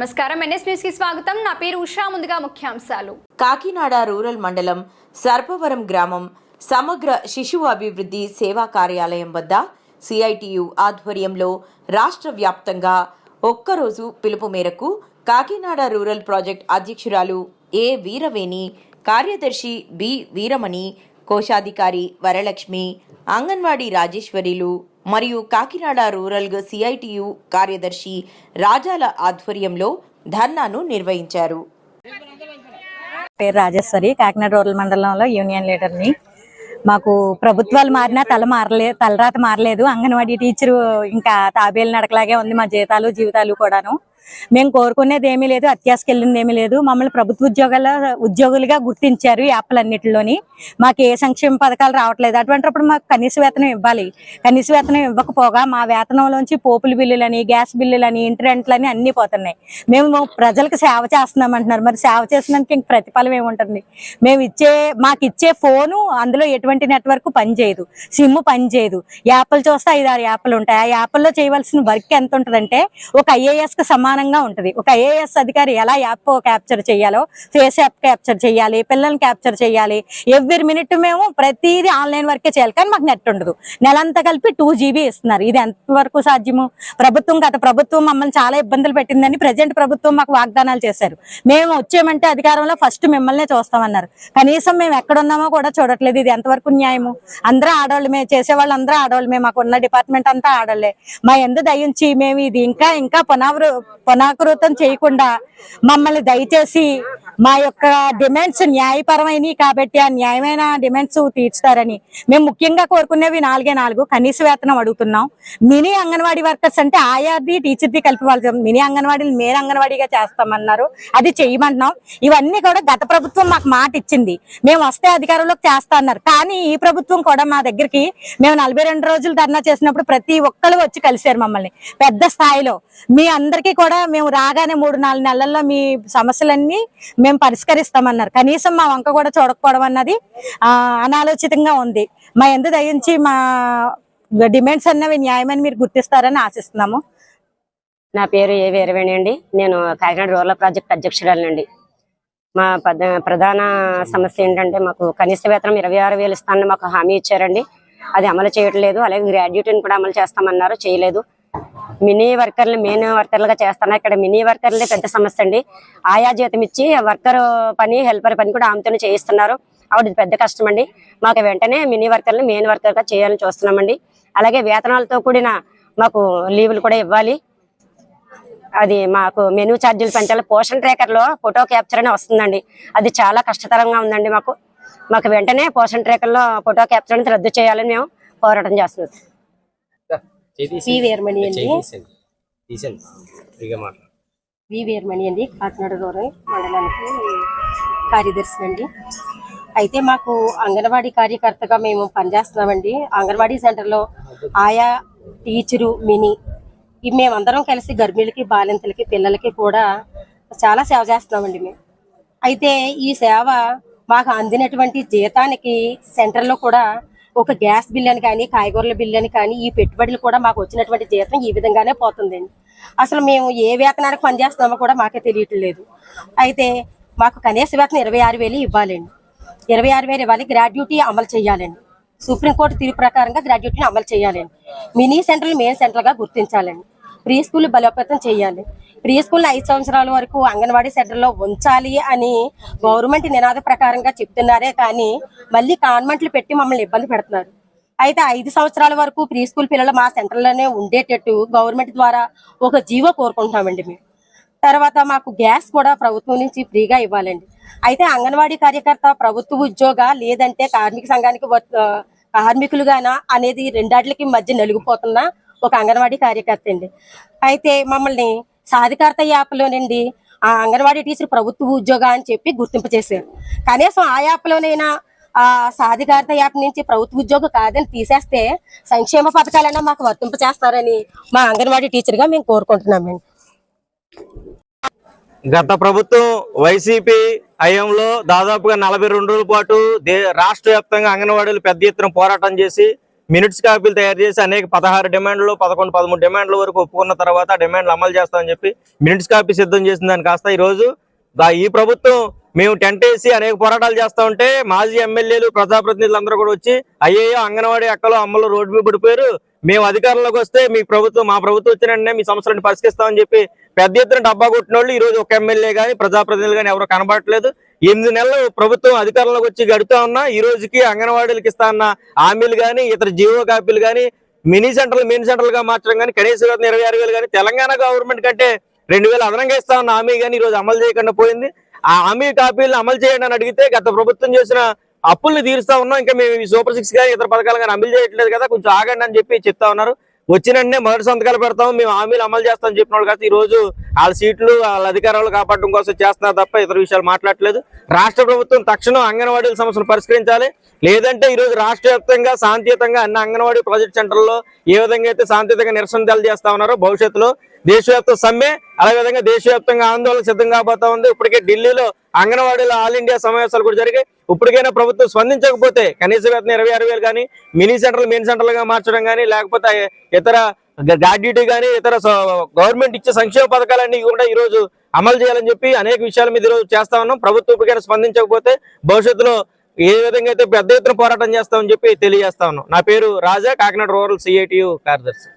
నమస్కారం. ఎన్ఎస్ న్యూస్కి స్వాగతం. నా పేరు ఉషా. ముందుగా ముఖ్యాంశాలు. కాకినాడ రూరల్ మండలం సర్పవరం గ్రామం సమగ్ర శిశువు అభివృద్ధి సేవా కార్యాలయం వద్ద సిఐటియు ఆధ్వర్యంలో రాష్ట్ర వ్యాప్తంగా ఒక్కరోజు పిలుపు మేరకు కాకినాడ రూరల్ ప్రాజెక్ట్ అధ్యక్షురాలు ఏ వీరవేణి కార్యదర్శి బి వీరమణి కోశాధికారి వరలక్ష్మి అంగన్వాడీ రాజేశ్వరిలు మరియు కాకినాడ రూరల్ సిఐటియు కార్యదర్శి రాజాల ఆధ్వర్యంలో ధర్నాను నిర్వహించారు. పేరు రాజేశ్వరి. కాకినాడ రూరల్ మండలంలో యూనియన్ లీడర్ని మాకు ప్రభుత్వాలు మారినా తల మారలే తలరాత మారలేదు. అంగన్వాడీ టీచరు ఇంకా తాబేలు నడకలాగే ఉంది మా జీతాలు జీవితాలు కూడాను. మేము కోరుకునేది ఏమీ లేదు అత్యాసకెళ్ళింది ఏమీ లేదు. మమ్మల్ని ప్రభుత్వ ఉద్యోగాల ఉద్యోగులుగా గుర్తించారు ఈ యాప్లన్నిటిలోని. మాకు ఏ సంక్షేమ పథకాలు రావట్లేదు. అటువంటిప్పుడు మాకు కనీస వేతనం ఇవ్వాలి. కనీస వేతనం ఇవ్వకపోగా మా వేతనంలోంచి పోపుల బిల్లులని గ్యాస్ బిల్లులని ఇంటి రెంట్లని అన్నీ పోతున్నాయి. మేము ప్రజలకు సేవ చేస్తున్నాం అంటున్నారు మరి సేవ చేసినందుకు ఇంక ప్రతిఫలం ఏముంటుంది? మేము ఇచ్చే మాకు ఇచ్చే ఫోను అందులో ఎటువంటి నెట్వర్క్ పనిచేయదు సిమ్ పనిచేయదు యాప్లు చూస్తే ఐదు ఆరు యాప్లు ఉంటాయి. ఆ యాప్ల్లో చేయవలసిన వర్క్ ఎంత ఉంటుందంటే ఒక ఐఏఎస్కి కి సమానంగా ఉంటుంది. ఒక ఏఎస్ అధికారి ఎలా యాప్ క్యాప్చర్ చేయాలో ఫేస్ యాప్ క్యాప్చర్ చేయాలి పిల్లల్ని క్యాప్చర్ చేయాలి ఎవ్రీ మినిట్ మేము ప్రతిదీ ఆన్లైన్ వర్కే చేయాలి. కానీ మాకు నెట్ ఉండదు. నెలంతా కలిపి టూ జీబీ ఇస్తున్నారు. ఇది ఎంతవరకు సాధ్యము? ప్రభుత్వం గత ప్రభుత్వం మమ్మల్ని చాలా ఇబ్బందులు పెట్టిందని ప్రజెంట్ ప్రభుత్వం మాకు వాగ్దానాలు చేశారు. మేము వచ్చామంటే అధికారంలో ఫస్ట్ మిమ్మల్నే చూస్తామన్నారు. కనీసం మేము ఎక్కడున్నామో కూడా చూడట్లేదు. ఇది ఎంతవరకు న్యాయము? అందరూ ఆడవాళ్ళమే మేము చేసేవాళ్ళు అందరూ ఆడవాళ్ళమే మాకు ఉన్న డిపార్ట్మెంట్ అంతా ఆడవాళ్ళే మా ఎందు దయించి మేము ఇది ఇంకా ఇంకా పునవృ పునాకృతం చేయకుండా మమ్మల్ని దయచేసి మా యొక్క డిమాండ్స్ న్యాయపరమైనవి కాబట్టి ఆ న్యాయమైన డిమాండ్స్ తీర్చుతారని మేము ముఖ్యంగా కోరుకునేవి నాలుగే నాలుగు కనీస వేతనం అడుగుతున్నాం. మినీ అంగన్వాడీ వర్కర్స్ అంటే ఆయాది టీచర్ది కలిపి వాళ్ళు మినీ అంగన్వాడీని మేర అంగన్వాడీగా చేస్తామన్నారు. అది చేయమంటున్నాం. ఇవన్నీ కూడా గత ప్రభుత్వం మాకు మాట ఇచ్చింది. మేము వస్తే అధికారంలోకి చేస్తా అన్నారు కానీ ఈ ప్రభుత్వం కూడా మా దగ్గరికి మేము నలభై రెండు రోజులు ధర్నా చేసినప్పుడు ప్రతి ఒక్కరు వచ్చి కలిశారు మమ్మల్ని. పెద్ద స్థాయిలో మీ అందరికీ కూడా మేము రాగానే మూడు నాలుగు నెలల్లో మీ సమస్యలన్నీ మేము పరిష్కరిస్తామన్నారు. కనీసం మా వంక కూడా చూడకపోవడం అన్నది అనాలోచితంగా ఉంది. మా ఎందు దయించి మా డిమాండ్స్ అన్నవి న్యాయమని మీరు గుర్తిస్తారని ఆశిస్తున్నాము. నా పేరు ఏ వీరవేణి అండి. నేను కాకినాడ రూరల్ ప్రాజెక్ట్ అధ్యక్షురాలండి మా ప్రధాన సమస్య ఏంటంటే మాకు కనీస వేతనం ఇరవై ఆరు వేలు ఇస్తానని మాకు హామీ ఇచ్చారండి. అది అమలు చేయట్లేదు. అలాగే గ్రాడ్యుయేట్ని కూడా అమలు చేస్తామన్నారు. చేయలేదు. మినీ వర్కర్లు మెయిన్ వర్కర్లుగా చేస్తున్నారు ఇక్కడ మినీ వర్కర్లే పెద్ద సమస్య అండి ఆయా జీతం ఇచ్చి వర్కర్ పని హెల్పర్ పని కూడా ఆమెతోనే చేయిస్తున్నారు. ఆవిడ పెద్ద కష్టం అండి మాకు వెంటనే మినీ వర్కర్లు మెయిన్ వర్కర్గా చేయాలని చూస్తున్నామండి. అలాగే వేతనాలతో కూడిన మాకు లీవులు కూడా ఇవ్వాలి. అది మాకు మెనూ ఛార్జీలు పెంచాలి. పోషన్ ట్రేకర్లో ఫోటో క్యాప్చర్ అని వస్తుందండి. అది చాలా కష్టతరంగా ఉందండి మాకు. మాకు వెంటనే పోషన్ ట్రేకర్లో ఫోటో క్యాప్చర్ అనేది రద్దు చేయాలని మేము పోరాటం చేస్తున్నాం. వీరమణి అండి. తీసండి ఫ్రీగా మాట్లాడు. వి వీరమణి అండి కాకినాడ రూరల్ మండలానికి కార్యదర్శి అండి. అయితే మాకు అంగన్వాడీ కార్యకర్తగా మేము పనిచేస్తున్నామండి. అంగన్వాడీ సెంటర్లో ఆయా టీచరు మినీ ఇవి మేమందరం కలిసి గర్భిణులకి బాలింతలకి పిల్లలకి కూడా చాలా సేవ చేస్తున్నామండి మేము. అయితే ఈ సేవ మాకు అందినటువంటి జీతానికి సెంటర్లో కూడా ఒక గ్యాస్ బిల్ అని కానీ కాయగూరల బిల్ అని కానీ ఈ పెట్టుబడులు కూడా మాకు వచ్చినటువంటి జీతం ఈ విధంగానే పోతుందండి. అసలు మేము ఏ వేతనానికి పనిచేస్తున్నామో కూడా మాకే తెలియట్లేదు అయితే మాకు కనీస వేతనం ఇరవై ఆరు వేలు ఇవ్వాలండి. ఇరవై ఆరు వేలు ఇవ్వాలి గ్రాడ్యుటీ అమలు చేయాలండి. సుప్రీంకోర్టు తీర్పు ప్రకారంగా గ్రాడ్యుటీని అమలు చేయాలండి. మినీ సెంటర్లు మెయిన్ సెంటర్గా గుర్తించాలండి. ప్రీ స్కూల్ బలోపేతం చేయాలి. ప్రీ స్కూల్ ఐదు సంవత్సరాల వరకు అంగన్వాడీ సెంటర్లో ఉంచాలి అని గవర్నమెంట్ నినాద ప్రకారంగా చెప్తున్నారే కానీ మళ్ళీ కాన్వెంట్లు పెట్టి మమ్మల్ని ఇబ్బంది పెడుతున్నారు. అయితే ఐదు సంవత్సరాల వరకు ప్రీ స్కూల్ పిల్లలు మా సెంటర్లోనే ఉండేటట్టు గవర్నమెంట్ ద్వారా ఒక జీవో కోరుకుంటున్నామండి మేము. తర్వాత మాకు గ్యాస్ కూడా ప్రభుత్వం నుంచి ఫ్రీగా ఇవ్వాలండి. అయితే అంగన్వాడీ కార్యకర్త ప్రభుత్వ ఉద్యోగ లేదంటే కార్మిక సంఘానికి వ- కార్మికులుగానా అనేది రెండాట్లకి మధ్య నలిగిపోతున్న ఒక అంగన్వాడీ కార్యకర్త అండి. అయితే మమ్మల్ని సాధికారత యాప్లోనండి ఆ అంగన్వాడీ టీచర్ ప్రభుత్వ ఉద్యోగ అని చెప్పి గుర్తింపు చేశారు. కనీసం ఆ యాప్లోనైనా ఆ సాధికారత యాప్ నుంచి ప్రభుత్వ ఉద్యోగం కాదని తీసేస్తే సంక్షేమ పథకాలైనా మాకు వర్తింప చేస్తారని మా అంగన్వాడీ టీచర్గా మేము కోరుకుంటున్నామండి గత ప్రభుత్వం వైసీపీ హయాంలో దాదాపుగా నలభై రెండు రోజుల పాటు దే రాష్ట్ర వ్యాప్తంగా అంగన్వాడీలు పెద్ద ఎత్తున పోరాటం చేసి మినిట్స్ కాపీలు తయారు చేసి అనేక పదహారు డిమాండ్లు పదకొండు పదమూడు డిమాండ్ల వరకు ఒప్పుకున్న తర్వాత డిమాండ్లు అమలు చేస్తామని చెప్పి మినిట్స్ కాపీ సిద్ధం చేసిన దాని కాస్త ఈ రోజు ఈ ప్రభుత్వం మేము టెంట్ వేసి అనేక పోరాటాలు చేస్తా ఉంటే మాజీ ఎమ్మెల్యేలు ప్రజాప్రతినిధులు అందరూ కూడా వచ్చి అయ్యయ్యో అంగన్వాడీ అక్కలు అమ్మలు రోడ్డు మీద పడిపోయారు. మేము అధికారంలోకి వస్తే మీ ప్రభుత్వం మా ప్రభుత్వం వచ్చిన మీ సమస్యలను పరిష్కరిస్తామని చెప్పి పెద్ద ఎత్తున డబ్బా కొట్టిన వాళ్ళు ఈ రోజు ఒక ఎమ్మెల్యే కానీ ప్రజాప్రతినిధులు కానీ ఎవరు కనబడట్లేదు. ఎనిమిది నెలలు ప్రభుత్వం అధికారంలోకి వచ్చి గడుతా ఉన్నా ఈ రోజుకి అంగన్వాడీలకు ఇస్తా ఉన్న హామీలు కానీ ఇతర జీవో కాపీలు కానీ మినీ సెంటర్లు మినీ సెంటర్లుగా మార్చడం కానీ కనీస వేతన ఇరవై ఆరు వేలు కానీ తెలంగాణ గవర్నమెంట్ కంటే రెండు వేలు అదనంగా ఇస్తా ఉన్న హామీ కానీ ఈ రోజు అమలు చేయకుండా పోయింది. ఆ హామీ కాపీలను అమలు చేయండి అని అడిగితే గత ప్రభుత్వం చేసిన అప్పుల్ని తీరుస్తా ఉన్నాం. ఇంకా మేము ఈ సూపర్ సిక్స్ కానీ ఇతర పథకాలు కానీ అమలు చేయట్లేదు కదా కొంచెం ఆగండి అని చెప్పి చెప్తా ఉన్నారు. వచ్చిన మొదటి సంతకాలు పెడతాం మేము హామీలు అమలు చేస్తామని చెప్పిన వాళ్ళు కాదు. ఈ రోజు వాళ్ళ సీట్లు వాళ్ళ అధికారాలు కాపాడడం కోసం చేస్తున్నారు తప్ప ఇతర విషయాలు మాట్లాడలేదు రాష్ట్ర ప్రభుత్వం తక్షణం అంగన్వాడీల సమస్యలు పరిష్కరించాలి. లేదంటే ఈ రోజు రాష్ట్ర వ్యాప్తంగా శాంతియుతంగా అన్ని అంగన్వాడీ ప్రాజెక్ట్ సెంటర్లో ఏ విధంగా అయితే శాంతియుతంగా నిరసన తెలియజేస్తా ఉన్నారో భవిష్యత్తులో దేశవ్యాప్త సమ్మె అదే విధంగా దేశవ్యాప్తంగా ఆందోళన సిద్ధం కాబోతా ఉంది. ఇప్పటికే ఢిల్లీలో అంగన్వాడీలో ఆల్ ఇండియా సమావేశాలు కూడా జరిగాయి. ఇప్పటికైనా ప్రభుత్వం స్పందించకపోతే కనీస వేతన ఇరవై ఆరు వేలు కానీ మినీ సెంటర్లు మెయిన్ సెంటర్లుగా మార్చడం కానీ లేకపోతే ఇతర గ్రాడ్యుటీ కానీ ఇతర గవర్నమెంట్ ఇచ్చే సంక్షేమ పథకాలన్నీ కూడా ఈ రోజు అమలు చేయాలని చెప్పి అనేక విషయాల మీద ఈరోజు చేస్తా ఉన్నాం. ప్రభుత్వం ఇప్పటికైనా స్పందించకపోతే భవిష్యత్తులో ఏ విధంగా అయితే పెద్ద ఎత్తున పోరాటం చేస్తామని చెప్పి తెలియజేస్తా ఉన్నాం. నా పేరు రాజా కాకినాడ రూరల్ సిఐటియు కార్యదర్శి.